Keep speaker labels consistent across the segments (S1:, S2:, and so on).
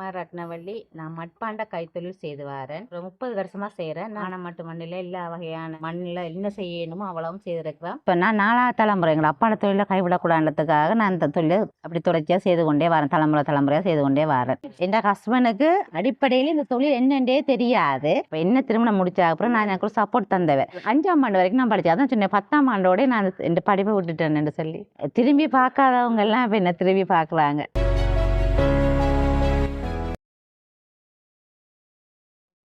S1: குமார் ரத்னவள்ளி நான் மட்பாண்ட கைத்தொழில் செய்து வரேன். ஒரு முப்பது வருஷமா செய்கிறேன் நானும் மட்டும் மண்ணில் எல்லா வகையான மண்ணில் என்ன செய்யணுமோ அவ்வளவும் செய்திருக்கிறேன். இப்போ நான் நாலாவது தலைமுறை எங்கள் அப்பாட தொழிலை கைவிடக்கூடாதுன்றதுக்காக நான் இந்த தொழிலை அப்படி தொடர்ச்சியாக செய்து கொண்டே வரேன். தலைமுறை தலைமுறையாக செய்து கொண்டே வரேன். என் ஹஸ்பண்டுக்கு அடிப்படையில் இந்த தொழில் என்னன்றே தெரியாது. இப்போ என்ன திருமணம் முடிச்ச அப்புறம் நான் எனக்கு சப்போர்ட் தந்தவன் அஞ்சாம் ஆண்டு வரைக்கும் நான் படித்தேன் அதான் சொன்னேன் பத்தாம் ஆண்டோடய நான் இந்த- இந்த படிப்பை விட்டுட்டேன்னு சொல்லி. திரும்பி பார்க்காதவங்க எல்லாம் இப்போ என்ன திரும்பி பார்க்குறாங்க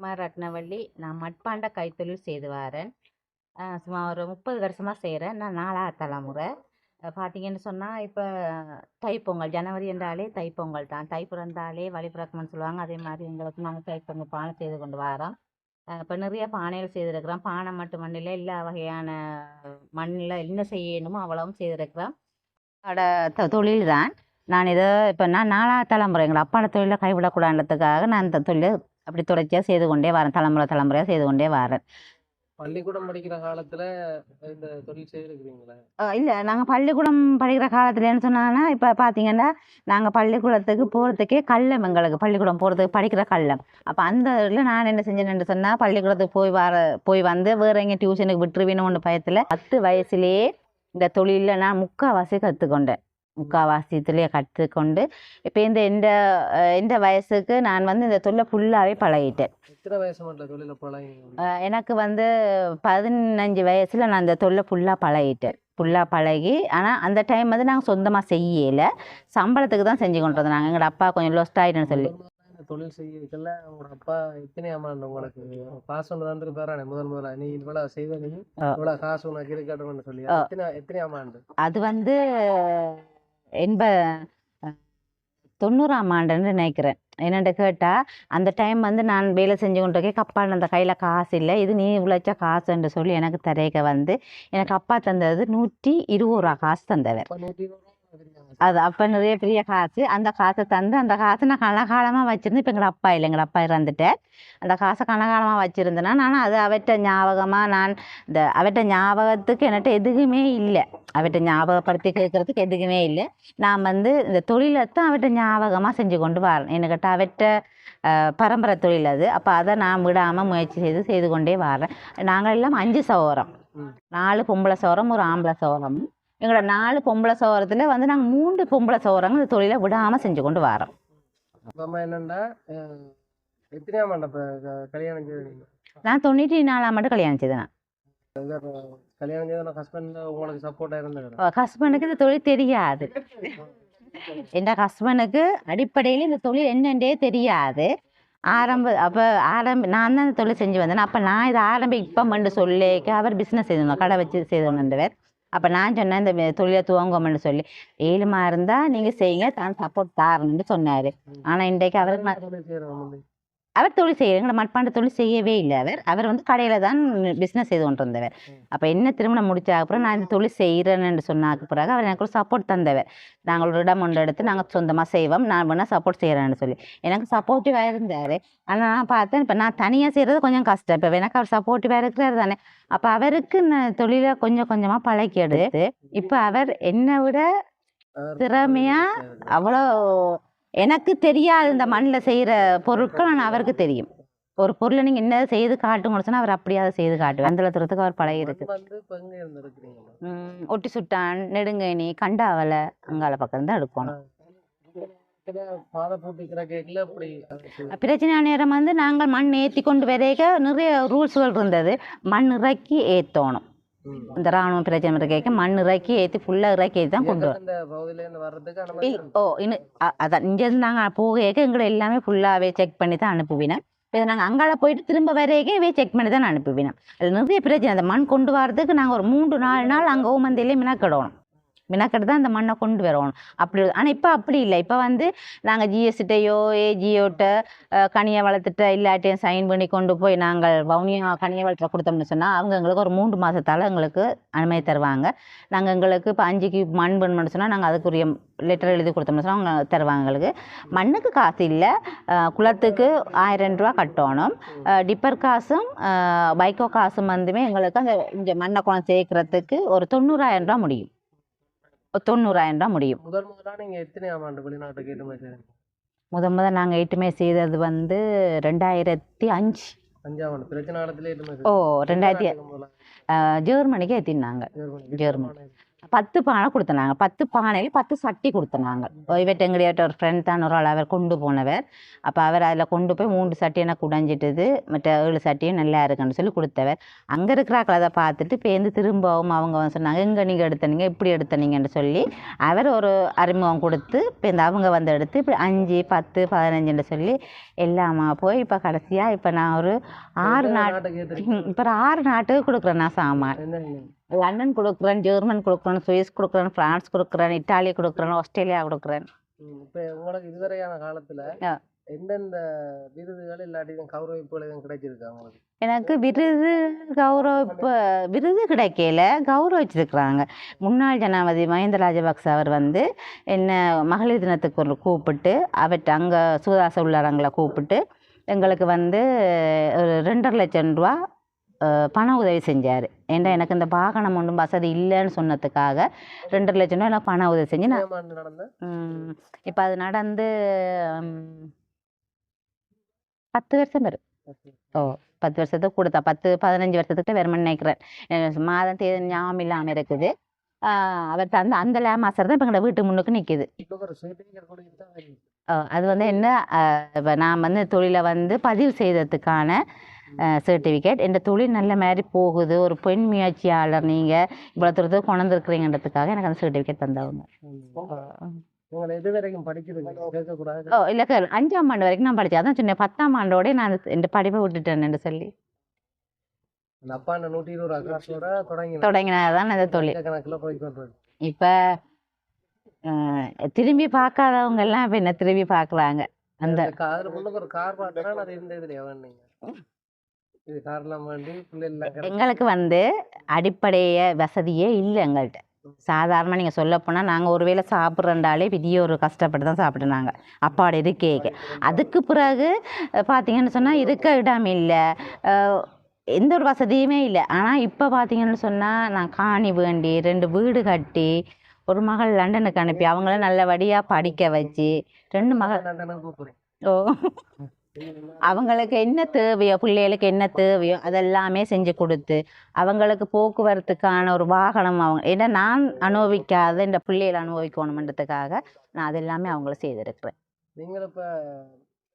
S1: குமார் ரத்னவள்ளி நான் மட்பாண்ட கைத்தொழில் செய்து வரேன். சும்மா ஒரு முப்பது வருஷமாக செய்கிறேன் நான் நாலாவது தலைமுறை. பார்த்தீங்கன்னு சொன்னால் இப்போ தைப்பொங்கல் ஜனவரி என்றாலே தைப்பொங்கல் தான். தை பிறந்தாலே வழி பிறக்கணும்னு சொல்லுவாங்க. அதே மாதிரி எங்களுக்கு நாங்கள் தைப்பொங்கல் பானை செய்து கொண்டு வரோம் இப்போ நிறைய பானைகள் செய்திருக்கிறோம். பானை மட்டும் மண்ணில் எல்லா வகையான மண்ணில் என்ன செய்யணுமோ அவ்வளவும் செய்திருக்கிறோம். அதோட தொழில் தான். நான் இதை இப்போ நான் நாலாவது தலைமுறை எங்கள் அப்பாட தொழிலை கைவிடக்கூடாதுன்றதுக்காக நான் இந்த தொழிலை அப்படி தொடர்ச்சியாக செய்து கொண்டே வரேன். தலைமுறை தலைமுறையாக செய்து கொண்டே வரேன்.
S2: பள்ளிக்கூடம் படிக்கிற காலத்துல இந்த தொழில் செய்திருக்கிறீங்களா?
S1: இல்லை. நாங்கள் பள்ளிக்கூடம் படிக்கிற காலத்துலன்னு சொன்னாங்கன்னா இப்போ பார்த்தீங்கன்னா நாங்கள் பள்ளிக்கூடத்துக்கு போகிறதுக்கே கள்ளம் எங்களுக்கு. பள்ளிக்கூடம் போகிறதுக்கு படிக்கிற கள்ளம். அப்போ அந்த இதில் நான் என்ன செஞ்சேன்னு சொன்னால் பள்ளிக்கூடத்துக்கு போய் வர போய் வந்து வேறு எங்கே டியூஷனுக்கு விட்டுருவீனோன்னு பயத்தில் பத்து வயசுலேயே இந்த தொழிலில் நான் முக்கால்வாசி கற்றுக்கொண்டேன் முக்கால்வாசித்துலேயே கற்றுக்கொண்டு இப்போ இந்த அஹ், இந்த வயசுக்கு நான் வந்து இந்த தொழிலை ஃபுல்லாகவே பழகிட்டேன். எனக்கு வந்து பதினஞ்சு வயசில் நான் இந்த தொழிலை ஃபுல்லாக பழகிட்டேன். ஃபுல்லாக பழகி ஆனால் அந்த டைம் வந்து நாங்கள் சொந்தமாக செய்யலை. சம்பளத்துக்கு தான் செஞ்சு கொண்டு வந்தோம். நாங்கள் எங்களோட அப்பா கொஞ்சம் லொஸ்ட் ஆகிட்டேன்னு சொல்லி.
S2: தொழில் செய்யறதுல உங்களோட அப்பா எத்தனை ஆமாண்டு உங்களுக்கு? காசு ஒன்று தந்துட்டு போறானே முதல் முதல்ல நீ இவ்வளவு செய்த நீ. இவ்வளவு காசு உனக்கு இருக்கட்டும்னு சொல்லி. எத்தனை எத்தனை ஆமாண்டு
S1: அது வந்து எண்ப தொண்ணூறாம் ஆண்டுன்னு நினைக்கிறேன். என்னென்னு கேட்டால் அந்த டைம் வந்து நான் வேலை செஞ்சு கொண்டு இருக்கேன். அந்த கையில் காசு இல்லை. இது நீ உழைச்ச காசுன்னு சொல்லி எனக்கு தரேக்க வந்து எனக்கு அப்பா தந்தது நூற்றி இருபது ரூபா காசு தந்தவர். அது அப்போ நிறைய பெரிய காசு. அந்த காசை தந்து அந்த காசை நான் கனகாலமாக வச்சுருந்தேன் இப்போ எங்கள் அப்பா இல்லை. எங்கள் அப்பா இறந்துட்டார் அந்த காசை கனகாலமாக வச்சுருந்தேன்னா நான் அது அவற்ற ஞாபகமாக நான் இந்த அவற்ற ஞாபகத்துக்கு என்கிட்ட எதுவுமே இல்லை. அவற்ற ஞாபகப்படுத்தி கேட்குறதுக்கு எதுவுமே இல்லை. நான் வந்து இந்த தொழிலை தான் அவற்ற ஞாபகமாக செஞ்சு கொண்டு வரேன் என்கிட்ட அவற்ற அஹ், பரம்பரை தொழில் அது. அப்போ அதை நான் விடாமல் முயற்சி செய்து செய்து கொண்டே வரேன் நாங்கள் எல்லாம் அஞ்சு சவரம்
S2: ம்.
S1: நாலு பொம்பளை சவரம் ஒரு ஆம்பளை சவரம் எங்களோட நாலு பொம்பளை சவரத்தில் வந்து நாங்கள் மூன்று பொம்பளை சவரங்கள் இந்த தொழிலை விடாமல் செஞ்சு கொண்டு வரோம்.
S2: அப்புறமா என்னண்டா அஹ், எத்தனை ஆமாண்டா இப்ப க- கல்யாணம் செய்தீங்க?
S1: நான் தொண்ணூற்றி நாலாம் ஆண்டு கல்யாணம் செய்தேன்
S2: கல்யாணம் செய்த ஹஸ்பண்ட் உங்களுக்கு
S1: ஹஸ்பண்டுக்கு இந்த தொழில் தெரியாது. என் ஹஸ்பண்டுக்கு அடிப்படையில் இந்த தொழில் என்னன்றே தெரியாது. ஆரம்ப அப்போ ஆரம்ப நான் தான் இந்த தொழில் செஞ்சு வந்தேன். அப்போ நான் இதை ஆரம்பிப்போம்னு சொல்லிக்க அவர் பிஸ்னஸ் செய்திருந்தோம் கடை வச்சு செய்தோன்றவர் அப்போ நான் சொன்னேன் இந்த தொழிலை துவங்குவோம்னு சொல்லி. ஏழுமா இருந்தால் நீங்கள் செய்யுங்க தான் சப்போர்ட் தாரணும்னு சொன்னார். ஆனால் இன்றைக்கு அவருக்கு நான் அவர் தொழில் செய்ய எங்களை மட்பாண்ட தொழில் செய்யவே இல்லை அவர். அவர் வந்து கடையில் தான் பிஸ்னஸ் செய்து கொண்டு வந்தவர் அப்போ என்ன திருமணம் முடிச்ச அப்புறம் நான் இந்த தொழில் செய்கிறேன்னு சொன்னாக்கு பிறகு அவர் எனக்கு ஒரு சப்போர்ட் தந்தவர். நாங்கள் ஒரு இடம் ஒன்று எடுத்து நாங்கள் சொந்தமாக செய்வோம். நான் வேணால் சப்போர்ட் செய்கிறேன்னு சொல்லி. எனக்கு சப்போர்ட்டிவாக இருந்தார். ஆனால் நான் பார்த்தேன் இப்போ நான் தனியாக செய்கிறது கொஞ்சம் கஷ்டம். இப்போ எனக்கு அவர் சப்போர்ட்டிவாக இருக்கிறார் தானே. அப்போ அவருக்கு நான் தொழிலை கொஞ்சம் கொஞ்சமாக பழக்கி எடுத்து இப்போ அவர் என்னை விட
S2: அவர்
S1: திறமையா அவ்வளோ எனக்கு தெரியாது இந்த மண்ணில் செய்கிற பொருட்கள் ஆனால் அவருக்கு தெரியும். ஒரு பொருளை நீங்கள் என்ன செய்து காட்டுங்கன்னு சொன்னால் அவர் அப்படியே அதை செய்து காட்டுவார். அந்த தூரத்துக்கு அவர் பழகி இருக்கு ஒட்டி சுட்டான் நெடுங்கேணி கண்டாவலை அங்கால பக்கம் தான் எடுக்கணும். பிரச்சனை நேரம் வந்து நாங்கள் மண் ஏற்றி கொண்டு வரைக்க நிறைய ரூல்ஸ்கள் இருந்தது. மண் இறக்கி ஏற்றணும். இந்த ராணுவ பிரச்சனை இருக்க மண் இறக்கி ஏற்றி ஃபுல்லாக இறக்கி ஏற்றி தான் கொண்டு வரும்
S2: இருந்து
S1: ஓ இன்னும் அதான். இங்கேருந்து நாங்கள் போக எங்களை எல்லாமே ஃபுல்லாகவே செக் பண்ணி தான் அனுப்புவினோம் இப்போ நாங்கள் அங்கால போயிட்டு திரும்ப வரைக்கும் இவே செக் பண்ணி தான் அனுப்புவினோம் அதில் நிறைய பிரச்சனை. அந்த மண் கொண்டு வரதுக்கு நாங்கள் ஒரு மூன்று நாலு நாள் அங்கே ஓமந்திலே மினக்கிடணும். மினக்கெட்டு தான் அந்த மண்ணை கொண்டு வரணும். அப்படி ஆனால் இப்போ அப்படி இல்லை. இப்போ வந்து நாங்கள் ஜிஎஸ்டையோ ஏஜியோட்ட கனியை வளர்த்துட்ட இல்லாட்டையும் சைன் பண்ணி கொண்டு போய் நாங்கள் வவுனியா கனியை வளர்த்துற கொடுத்தோம்னு சொன்னால் அவங்க எங்களுக்கு ஒரு மூன்று மாதத்தால் எங்களுக்கு அனுமதி தருவாங்க. நாங்கள் எங்களுக்கு இப்போ அஞ்சுக்கு மண் பண்ணணும்னு சொன்னால் நாங்கள் அதுக்குரிய லெட்டர் எழுதி கொடுத்தோம்னு சொன்னால் அவங்க தருவாங்க எங்களுக்கு. மண்ணுக்கு காசு இல்லை. குளத்துக்கு ஆயிரம் ரூபா கட்டணும். டிப்பர் காசும் பைக்கோ காசும் வந்துமே எங்களுக்கு அந்த இந்த மண்ணை குளம் சேர்க்கறதுக்கு ஒரு தொண்ணூறாயிரம் ரூபா முடியும். தொண்ணூறாயிரம் ரூபா முடியும்.
S2: முதல் முதலா நீங்க எத்தனை ஆமாண்டு வெளிநாட்டுக்கு ஏற்றுமதி செய்றீங்க?
S1: முத முத நாங்கள் ஏற்றுமதி செய்தது வந்து ரெண்டாயிரத்தி அஞ்சு.
S2: ஆண்டு பிரச்சனை
S1: ஓ ரெண்டாயிரத்தி ஜெர்மனிக்கு ஏற்றினாங்க
S2: ஜெர்மனி.
S1: பத்து பானை கொடுத்தனாங்க. பத்து பானையில் பத்து சட்டி கொடுத்தனாங்க. இவர்கிட்ட எங்கடையாட்ட ஒரு ஃப்ரெண்ட் தான் ஒரு ஆள். அவர் கொண்டு போனவர். அப்போ அவர் அதில் கொண்டு போய் மூன்று சட்டி எனக்கு உடைஞ்சிட்டது மற்ற ஏழு சட்டியும் நல்லா இருக்குன்னு சொல்லி கொடுத்தவர். அங்கே இருக்கிறாக்கள் அதை பார்த்துட்டு பேருந்து திரும்பவும் அவங்க வந்து சொன்னாங்க எங்கே நீங்கள் எடுத்தனீங்க? இப்படி எடுத்தனீங்கன்னு சொல்லி அவர் ஒரு அறிமுகம் கொடுத்து இப்போ அவங்க வந்து எடுத்து இப்படி அஞ்சு பத்து பதினஞ்சுன்னு சொல்லி எல்லாமா போய் இப்போ கடைசியாக இப்போ நான் ஒரு ஆறு
S2: எந்த
S1: நாட்
S2: நாட்டுக்கு ஏத்துறீங்க?
S1: இப்போ ஒரு ஆறு நாட்டுக்கு கொடுக்குறேன் நான் சாமான்? லண்டன் கொடுக்குறேன் ஜெர்மன் கொடுக்குறேன் சுவிஸ் கொடுக்குறேன் ஃப்ரான்ஸ் கொடுக்குறேன் இட்டாலி கொடுக்குறேன் ஆஸ்திரேலியா கொடுக்குறேன்.
S2: இப்ப உங்களுக்கு இதுவரையான காலத்துல. எந்தெந்த விருதுகள் இல்லாட்டி கௌரவிப்புகள் எதுவும் கிடைச்சிருக்கா உங்களுக்கு?
S1: எனக்கு விருது கௌரவ விருது கிடைக்கல கௌரவிச்சிருக்கிறாங்க. முன்னாள் ஜனாதிபதி மஹிந்த ராஜபக்ச அவர் வந்து என்ன மகளிர் தினத்துக்கு ஒரு கூப்பிட்டு அவர்கிட்ட அங்கே சுதாச உள்ளரங்களை கூப்பிட்டு எங்களுக்கு வந்து ஒரு ரெண்டரை லட்சம் ரூபா பண உதவி செஞ்சார். ஏன்டா எனக்கு இந்த வாகனம் ஒன்றும் வசதி இல்லைன்னு சொன்னதுக்காக ரெண்டரை லட்சம் ரூபா பண உதவி செஞ்சு நான் இப்போ அது நடந்து பத்து வருஷம் வரும். ஓ பத்து வருஷத்துக்கு கொடுத்தா பத்து பதினஞ்சு வருஷத்துக்கு வரும்னு நினைக்கிறேன். மாதம் தேதி ஞாபகம் இல்லாமல் இருக்குது. ஆஹ் அவர் தந்த அந்த லே மாசம் தான் இப்போ எங்களோட வீட்டு முன்னுக்கு நிற்கிது. அது வந்து என்ன இப்போ நான் வந்து தொழிலை வந்து பதிவு செய்ததுக்கான சர்டிஃபிகேட் இந்த தொழில் நல்ல மாதிரி போகுது. ஒரு பெண் முயற்சியாளர் நீங்கள் இவ்வளோ தூரத்துக்கு கொண்டிருக்கிறீங்கன்றதுக்காக எனக்கு அந்த சர்டிஃபிகேட் தந்தவங்க. ஓ இல்லை அஞ்சாம் ஆண்டு வரைக்கும் நான் படித்தேன் அதான் சொன்னேன். பத்தாம் ஆண்டோடய நான் இந்த- படிப்பை விட்டுட்டேன்னு சொல்லி.
S2: அப்பா நூற்றி இருபது
S1: தொடங்கினதான் இந்த தொழில் இப்போ திரும்பி பார்க்காதவங்க எல்லாம் இப்போ என்ன திரும்பி பார்க்குறாங்க? அந்த
S2: ஒரு கார் பார்த்தா அது இது.
S1: எங்களுக்கு வந்து அடிப்படைய வசதியே இல்லை எங்கள்கிட்ட சாதாரணமாக நீங்கள் சொல்லப்போனால் நாங்கள் ஒருவேளை சாப்பிட்றண்டாலே பெரிய ஒரு கஷ்டப்பட்டு தான் சாப்பிட்டுனாங்க அப்பாவோட இருக்கேக்கு அதுக்கு பிறகு பார்த்தீங்கன்னு சொன்னால் இருக்க இடம் இல்லை. எந்த ஒரு வசதியுமே இல்லை. ஆனால் இப்போ பார்த்தீங்கன்னு சொன்னால் நான் காணி வேண்டி ரெண்டு வீடு கட்டி ஒரு மகள் லண்டனுக்கு அனுப்பி அவங்கள நல்லபடியாக படிக்க வச்சு ரெண்டு மகள் ஓ. அவங்களுக்கு என்ன தேவையோ பிள்ளைகளுக்கு என்ன தேவையோ அதெல்லாமே செஞ்சு கொடுத்து அவங்களுக்கு போக்குவரத்துக்கான ஒரு வாகனம் அவங்க ஏன்னா நான் அனுபவிக்காத இந்த பிள்ளைகளை அனுபவிக்கணுமன்றதுக்காக நான் அதெல்லாமே அவங்கள செய்திருக்கிறேன்.
S2: நீங்கள் இப்போ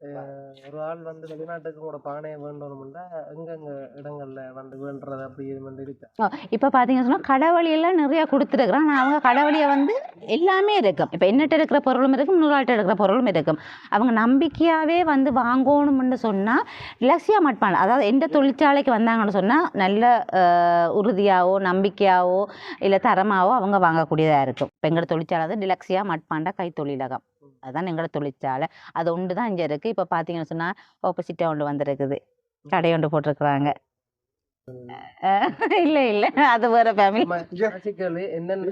S2: ஒரு ஆள் வந்து வெளிநாட்டுக்கு உங்களோட பானையை வேண்டணும்னா எங்கெங்க இடங்கள்ல வந்து வேண்டுறது அப்படி இது வந்து இருக்கு?
S1: இப்போ பார்த்தீங்கன்னு சொன்னால் கடவுளியெல்லாம் நிறையா கொடுத்துருக்குறோம் ஆனால் அவங்க கடவுளியை வந்து எல்லாமே இருக்கும் இப்போ என்னட்ட இருக்கிற பொருளும் இருக்கும் நூறாட்ட இருக்கிற பொருளும் இருக்கும் அவங்க நம்பிக்கையாகவே வந்து வாங்கணும்னு சொன்னால் ரிலாக்ஸியாக மாட்பாங்க அதாவது எந்த தொழிற்சாலைக்கு வந்தாங்கன்னு சொன்னால் நல்ல அஹ், உறுதியாவோ நம்பிக்கையாவோ இல்லை தரமாவோ அவங்க வாங்கக்கூடியதாக இருக்கும். இப்போ எங்களோட தொழிற்சாலை வந்து டிலக்ஸியாக மட்பாண்டா கைத்தொழிலகம். அதுதான் எங்களோட தொழிற்சாலை. அது ஒன்று தான் இங்கே இருக்குது இப்போ பார்த்தீங்கன்னு சொன்னால் ஆப்போசிட்டாக ஒன்று வந்திருக்குது. கடை ஒன்று போட்டிருக்குறாங்க. இல்லை இல்லை. அது வேறு ஃபேமிலி
S2: என்னென்ன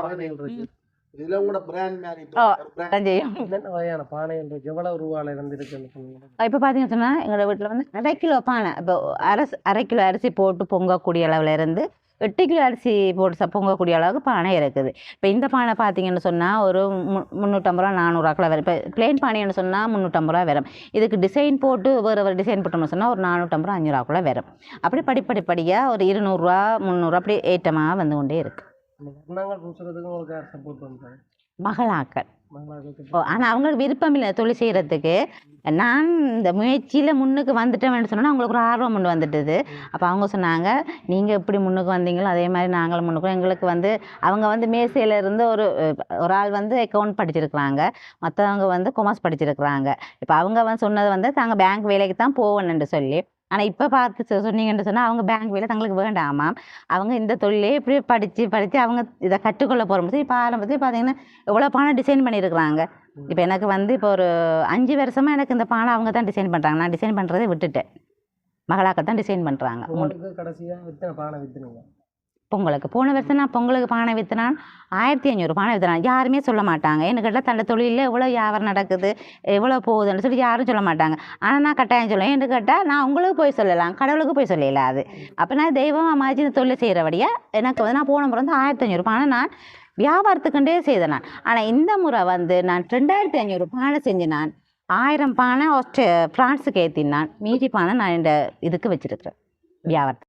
S2: பானைகள் இருக்கு?
S3: இதுல கூட பிராண்ட் மாதிரி
S1: ஓ.
S3: brand
S1: தான் செய்யும்.
S2: என்னென்ன வகையான பானைகள் இருக்கு? எவ்வளவு ரூபால இருந்து இருக்குன்னு சொல்லுங்க
S1: இப்போ பார்த்தீங்கன்னு சொன்னால் எங்களோட வீட்டில் வந்து அரை கிலோ பானை. இப்போ அரசு அரை கிலோ அரிசி போட்டு பொங்கக்கூடிய அளவில் இருந்து எட்டு கிலோ அரிசி போட்டு பொங்கக்கூடிய அளவுக்கு பானை இருக்குது. இப்போ இந்த பானை பார்த்தீங்கன்னு சொன்னால் ஒரு மு முந்நூற்றம்பது ரூபா நானூறுவாக்குள்ள வரும். இப்போ பிளெயின் பானைன்னு சொன்னால் முந்நூற்றம்பது ரூபா வரும். இதுக்கு டிசைன் போட்டு வேறு வேறு டிசைன் போட்டோம்னு சொன்னால் ஒரு நானூற்றம்பது ரூபா அஞ்சூறுவாக்குள்ள வரும். அப்படி படிப்படிப்படியாக ஒரு இருநூறுவா முந்நூறுவா அப்படி ஏற்றமாக வந்து கொண்டே இருக்குது மகளாக்கள்.
S2: மகளாக
S1: ஓ ஆனால் அவங்களுக்கு விருப்பம் இல்லை தொழில் செய்கிறதுக்கு நான் இந்த முயற்சியில் முன்னுக்கு வந்துட்டேன்னு சொன்னால் அவங்களுக்கு ஒரு ஆர்வம் கொண்டு வந்துட்டுது. அப்போ அவங்க சொன்னாங்க நீங்கள் எப்படி முன்னுக்கு வந்தீங்களோ அதே மாதிரி நாங்களும் முன்னுக்கு எங்களுக்கு வந்து அவங்க வந்து மேசையில் இருந்து ஒரு ஒரு ஆள் வந்து அக்கௌண்ட் படிச்சிருக்கிறாங்க. மற்றவங்க வந்து கொமர்ஸ் படிச்சிருக்கிறாங்க. இப்போ அவங்க வந்து சொன்னது வந்து தாங்க பேங்க் வேலைக்கு தான் போகணுன்னு சொல்லி ஆனால் இப்போ பார்த்து சொன்னீங்கன்னு சொன்னால் அவங்க பேங்க் வேலை தங்களுக்கு வேண்டாமாம் அவங்க இந்த தொழிலே இப்படி படித்து படித்து அவங்க இதை கற்றுக்கொள்ள போகிற இப்போ ஆரம்பத்தில் பார்த்தீங்கன்னா எவ்வளோ பானை டிசைன் பண்ணியிருக்கிறாங்க இப்போ எனக்கு வந்து இப்போ ஒரு அஞ்சு வருஷமாக எனக்கு இந்த பானை அவங்க தான் டிசைன் பண்ணுறாங்க நான் டிசைன் பண்ணுறதை விட்டுட்டேன். மகளாக்கள் தான் டிசைன் பண்ணுறாங்க
S2: உங்களுக்கு கடைசியா எத்தனை பானை வித்துனீங்க?
S1: பொங்கலுக்கு. போன வருஷம் நான் பொங்கலுக்கு பானை விற்றுனான் ஆயிரத்தி ஐநூறு பானை விற்றுனான் யாருமே சொல்ல மாட்டாங்க. என்ன கேட்டால் தண்டை தொழிலில் எவ்வளோ வியாபாரம் நடக்குது. எவ்வளோ போகுதுன்னு சொல்லி யாரும் சொல்ல மாட்டாங்க. ஆனால் நான் கட்டாயம் சொல்லுவேன். என்று கேட்டால் நான் உங்களுக்கு போய் சொல்லலாம். கடவுளுக்கு போய் சொல்லல அது. அப்போ நான் தெய்வமாக மாதிரி இந்த தொழில் செய்கிறபடியாக எனக்கு வந்து நான் போன முறை வந்து ஆயிரத்தி ஐநூறு பானை நான் வியாபாரத்துக்குண்டே செய்தேன் நான். ஆனால் இந்த முறை வந்து நான் ரெண்டாயிரத்தி ஐநூறு பானை செஞ்சு நான் ஆயிரம் பானை ஆஸ்ட்ரே ஃப்ரான்ஸுக்கு ஏற்றினான் மீதி பானை நான் இந்த இதுக்கு வச்சுருக்கிறேன். வியாபாரத்தை